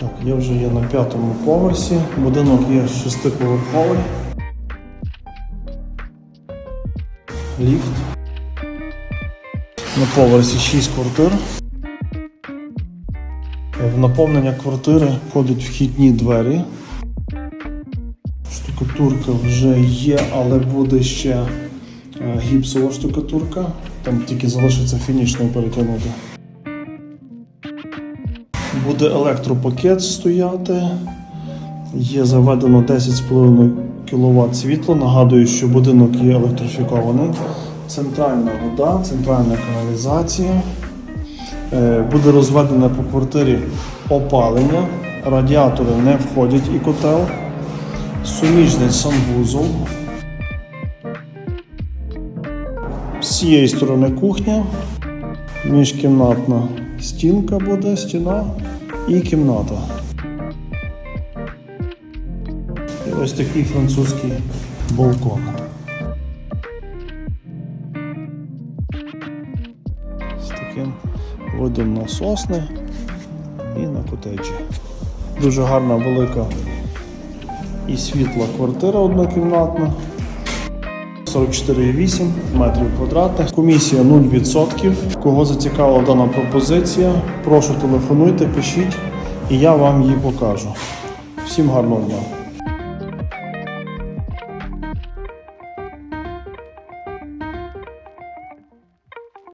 Так, я вже є на п'ятому поверсі. Будинок є шестиповерховий. Ліфт. На поверсі 6 квартир. В наповнення квартири входять вхідні двері. Штукатурка вже є, але буде ще е, гіпсова штукатурка. Там тільки залишиться фінішною перетягнути. Буде електропакет стояти. Є заведено 10,5 кВт світло. Нагадую, що будинок є електрифікований. Центральна вода, центральна каналізація. Е, Буде розведене по квартирі опалення. Радіатори не входять і котел. Суміжний санвузол. З цієї сторони кухня. Міжкімнатна стінка буде, стіна і кімната. І ось такий французький балкон. З таким видом на сосни і на котеджі. Дуже гарна велика і світла квартира однокімнатна. 44,8 метрів квадратних. Комісія 0%. Кого зацікавила дана пропозиція, прошу телефонуйте, пишіть, і я вам її покажу. Всім гарного дня!